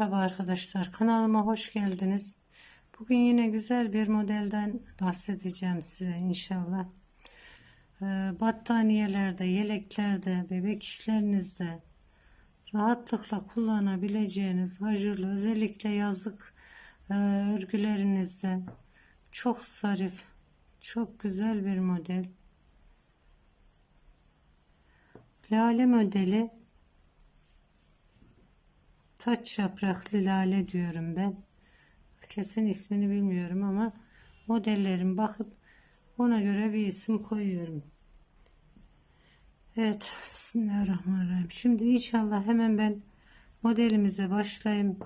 Merhaba arkadaşlar kanalıma hoş geldiniz. Bugün yine güzel bir modelden bahsedeceğim size inşallah. Ee, battaniyelerde, yeleklerde, bebek işlerinizde rahatlıkla kullanabileceğiniz ajurlu özellikle yazlık e, örgülerinizde çok zarif, çok güzel bir model. Lale modeli taç yapraklı lale diyorum ben. Kesin ismini bilmiyorum ama modellerim bakıp ona göre bir isim koyuyorum. Evet, Bismillahirrahmanirrahim. Şimdi inşallah hemen ben modelimize başlayayım.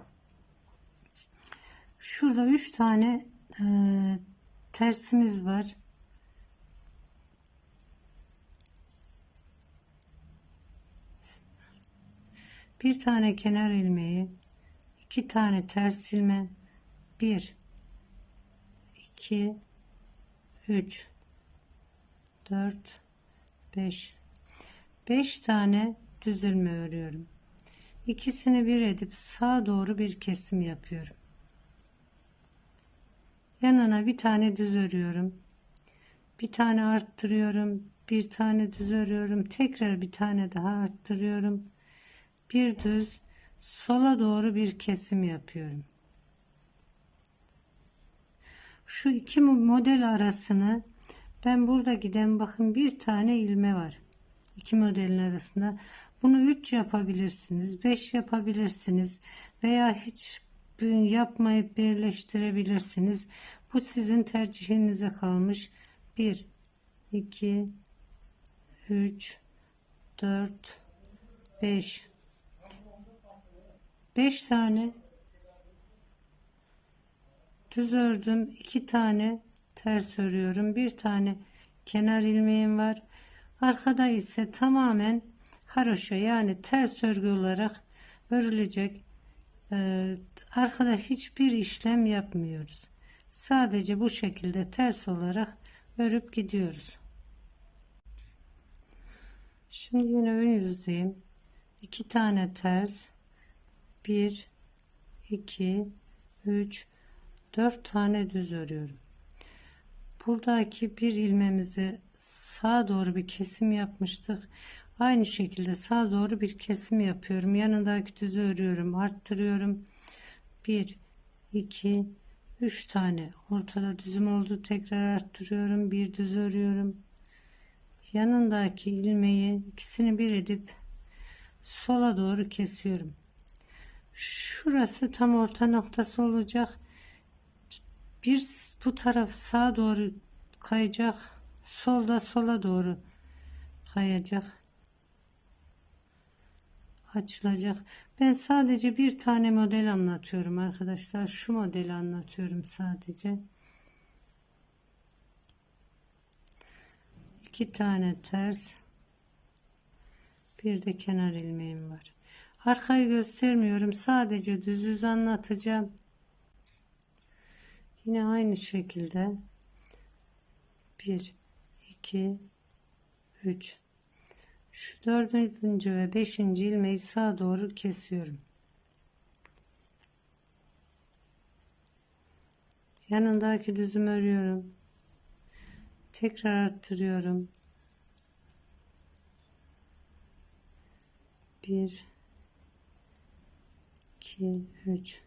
Şurada üç tane e, tersimiz var. Bir tane kenar ilmeği, iki tane ters ilme, bir, iki, üç, dört, beş, beş tane düz ilme örüyorum. İkisini bir edip sağa doğru bir kesim yapıyorum. Yanına bir tane düz örüyorum. Bir tane arttırıyorum. Bir tane düz örüyorum. Tekrar bir tane daha arttırıyorum bir düz sola doğru bir kesim yapıyorum. Şu iki model arasını ben burada giden bakın bir tane ilme var. İki modelin arasında. Bunu 3 yapabilirsiniz, 5 yapabilirsiniz veya hiç yapmayıp birleştirebilirsiniz. Bu sizin tercihinize kalmış. 1 2 3 4 5 5 tane. Düz ördüm. 2 tane. Ters örüyorum. Bir tane kenar ilmeğim var. Arkada ise tamamen haroşa yani ters örgü olarak örülecek. Ee, arkada hiçbir işlem yapmıyoruz. Sadece bu şekilde ters olarak örüp gidiyoruz. Şimdi yine ön yüzdeyim. 2 tane ters 1 2 3 4 tane düz örüyorum. Buradaki bir ilmemizi sağa doğru bir kesim yapmıştık. Aynı şekilde sağa doğru bir kesim yapıyorum. Yanındaki düzü örüyorum arttırıyorum. 1 2 3 tane. Ortada düzüm oldu tekrar arttırıyorum bir düz örüyorum. Yanındaki ilmeği ikisini bir edip sola doğru kesiyorum şurası tam orta noktası olacak. Bir bu taraf sağa doğru kayacak. Solda sola doğru kayacak. Açılacak. Ben sadece bir tane model anlatıyorum arkadaşlar. Şu modeli anlatıyorum sadece. İki tane ters. Bir de kenar ilmeğim var Arkayı göstermiyorum. Sadece düz yüz anlatacağım. Yine aynı şekilde 1 2 3 şu dördüncü ve beşinci ilmeği sağa doğru kesiyorum. Yanındaki düzümü örüyorum. Tekrar arttırıyorum. 1 2 3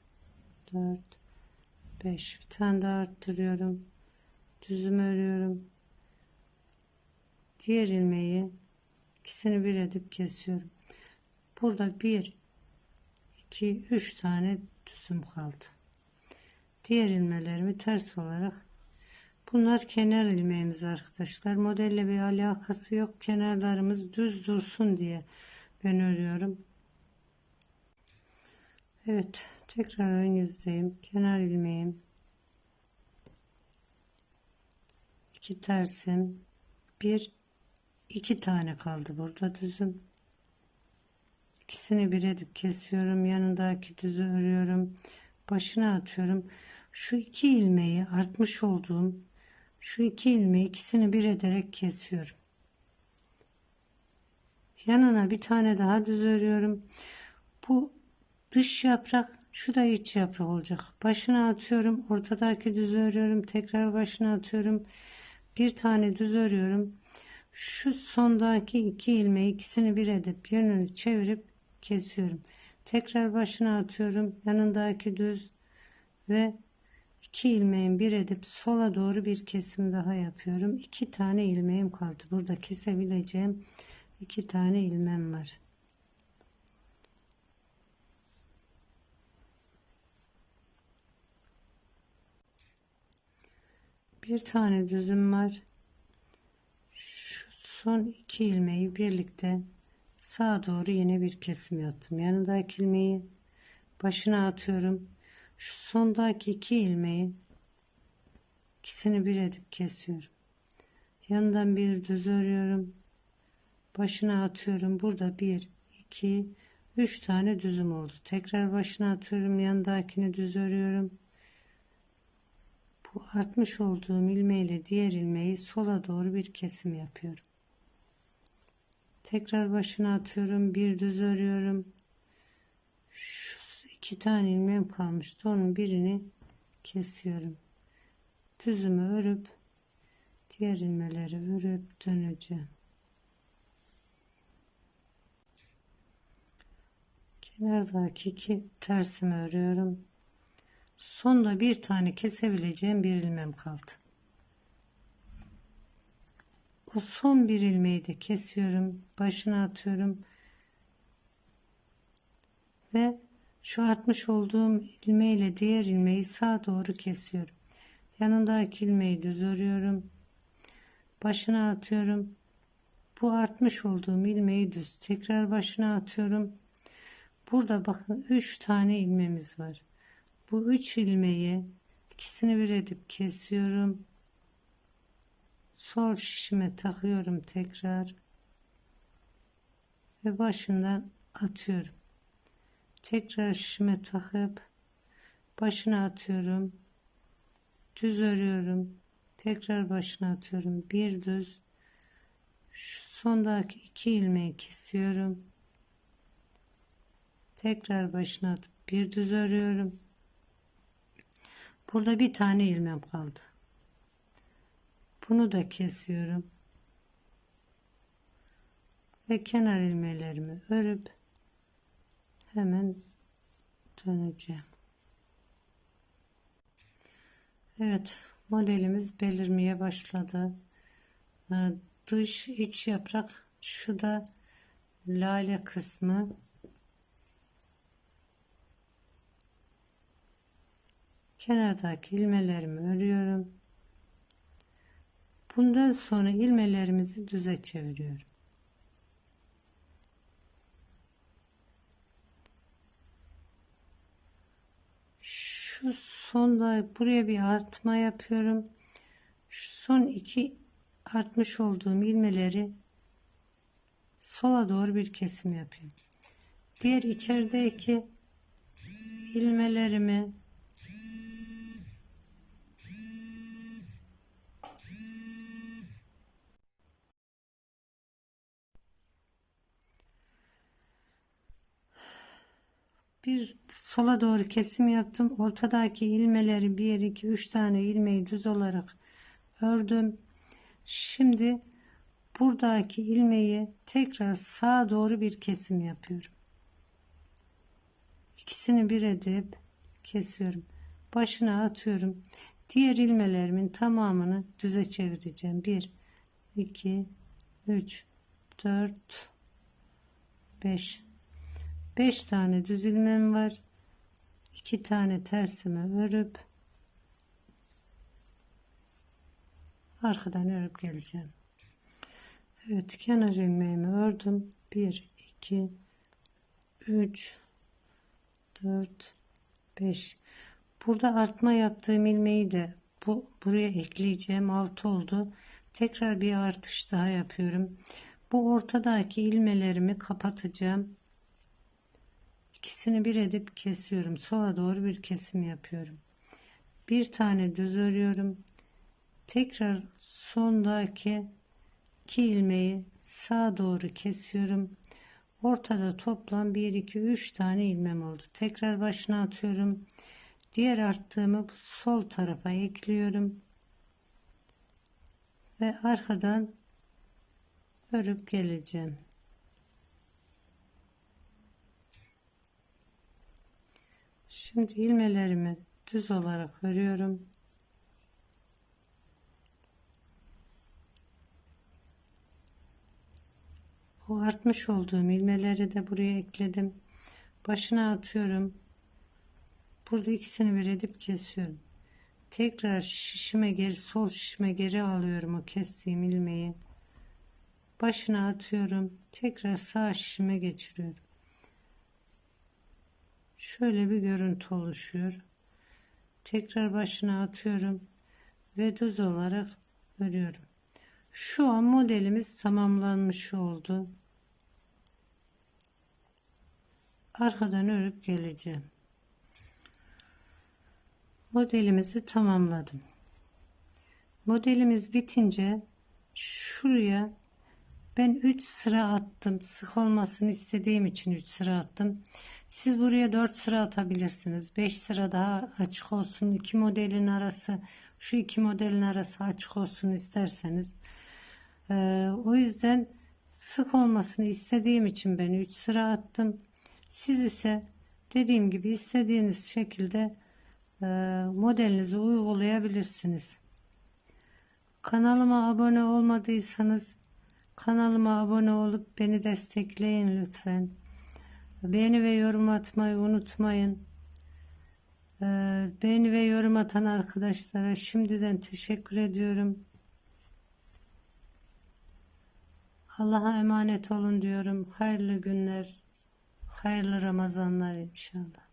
4 5 bir tane daha arttırıyorum. Düzüm örüyorum. Diğer ilmeği ikisini bir edip kesiyorum. Burada 1 2 3 tane düzüm kaldı. Diğer ilmelerimi ters olarak bunlar kenar ilmeğimiz arkadaşlar. Modelle bir alakası yok. Kenarlarımız düz dursun diye ben örüyorum Evet tekrar ön yüzdeyim kenar ilmeğim. İki tersim. Bir iki tane kaldı burada düzüm. İkisini bir edip kesiyorum yanındaki düzü örüyorum başına atıyorum. Şu iki ilmeği artmış olduğum şu iki ilmeği ikisini bir ederek kesiyorum. Yanına bir tane daha düz örüyorum. Bu dış yaprak Şu da iç yaprak olacak. Başına atıyorum. Ortadaki düz örüyorum. Tekrar başına atıyorum. Bir tane düz örüyorum. Şu sondaki iki ilmeği ikisini bir edip yönünü çevirip kesiyorum. Tekrar başına atıyorum. Yanındaki düz ve iki ilmeğin bir edip sola doğru bir kesim daha yapıyorum. İki tane ilmeğim kaldı. Burada kesebileceğim iki tane ilmem var. Bir tane düzüm var. Şu son iki ilmeği birlikte sağa doğru yine bir kesim yaptım. Yanındaki ilmeği başına atıyorum. Şu sondaki iki ilmeği ikisini bir edip kesiyorum. Yanından bir düz örüyorum. Başına atıyorum. Burada bir, iki, üç tane düzüm oldu. Tekrar başına atıyorum. Yanındakini düz örüyorum. Bu artmış olduğum ilmeğiyle diğer ilmeği sola doğru bir kesim yapıyorum. Tekrar başına atıyorum. Bir düz örüyorum. Şu iki tane ilmeğim kalmıştı. Onun birini kesiyorum. Düzümü örüp diğer ilmeleri örüp döneceğim. Kenardaki iki tersimi örüyorum. Sonda bir tane kesebileceğim bir ilmem kaldı. O son bir ilmeği de kesiyorum. Başına atıyorum. Ve şu atmış olduğum ilmeğiyle diğer ilmeği sağa doğru kesiyorum. Yanındaki ilmeği düz örüyorum. Başına atıyorum. Bu artmış olduğum ilmeği düz. Tekrar başına atıyorum. Burada bakın 3 tane ilmemiz var. Bu 3 ilmeği ikisini bir edip kesiyorum. Sol şişime takıyorum tekrar. Ve başından atıyorum. Tekrar şişime takıp başına atıyorum. Düz örüyorum. Tekrar başına atıyorum. Bir düz. Şu sondaki iki ilmeği kesiyorum. Tekrar başına atıp bir düz örüyorum. Burada bir tane ilmem kaldı. Bunu da kesiyorum. Ve kenar ilmeğlerimi örüp hemen döneceğim. Evet modelimiz belirmeye başladı. Ee, dış iç yaprak şu da lale kısmı kenardaki ilmelerimi örüyorum. Bundan sonra ilmelerimizi düze çeviriyorum. Şu sonda buraya bir artma yapıyorum. Şu son iki artmış olduğum ilmeleri sola doğru bir kesim yapıyorum. Diğer içerideki ilmelerimi bir sola doğru kesim yaptım. Ortadaki ilmeleri 1 2 3 tane ilmeği düz olarak ördüm. Şimdi buradaki ilmeği tekrar sağa doğru bir kesim yapıyorum. İkisini bir edip kesiyorum. Başına atıyorum. Diğer ilmelerimin tamamını düze çevireceğim. 1 2 3 4 5 5 tane düz ilmem var. 2 tane tersimi örüp arkadan örüp geleceğim. Evet kenar ilmeğimi ördüm. 1 2 3 4 5 Burada artma yaptığım ilmeği de bu buraya ekleyeceğim. 6 oldu. Tekrar bir artış daha yapıyorum. Bu ortadaki ilmelerimi kapatacağım. İkisini bir edip kesiyorum. Sola doğru bir kesim yapıyorum. Bir tane düz örüyorum. Tekrar sondaki iki ilmeği sağa doğru kesiyorum. Ortada toplam 1, 2, 3 tane ilmem oldu. Tekrar başına atıyorum. Diğer arttığımı bu sol tarafa ekliyorum. Ve arkadan örüp geleceğim. Şimdi ilmelerimi düz olarak örüyorum. O artmış olduğum ilmeleri de buraya ekledim. Başına atıyorum. Burada ikisini bir edip kesiyorum. Tekrar şişime geri sol şişime geri alıyorum o kestiğim ilmeği. Başına atıyorum. Tekrar sağ şişime geçiriyorum. Şöyle bir görüntü oluşuyor. Tekrar başına atıyorum ve düz olarak örüyorum. Şu an modelimiz tamamlanmış oldu. Arkadan örüp geleceğim. Modelimizi tamamladım. Modelimiz bitince şuraya ben 3 sıra attım. Sık olmasını istediğim için 3 sıra attım. Siz buraya 4 sıra atabilirsiniz. 5 sıra daha açık olsun. İki modelin arası şu iki modelin arası açık olsun isterseniz. Ee, o yüzden sık olmasını istediğim için ben 3 sıra attım. Siz ise dediğim gibi istediğiniz şekilde modelinizi uygulayabilirsiniz. Kanalıma abone olmadıysanız kanalıma abone olup beni destekleyin lütfen. Beğeni ve yorum atmayı unutmayın. Ee, beğeni ve yorum atan arkadaşlara şimdiden teşekkür ediyorum. Allah'a emanet olun diyorum. Hayırlı günler, hayırlı Ramazanlar inşallah.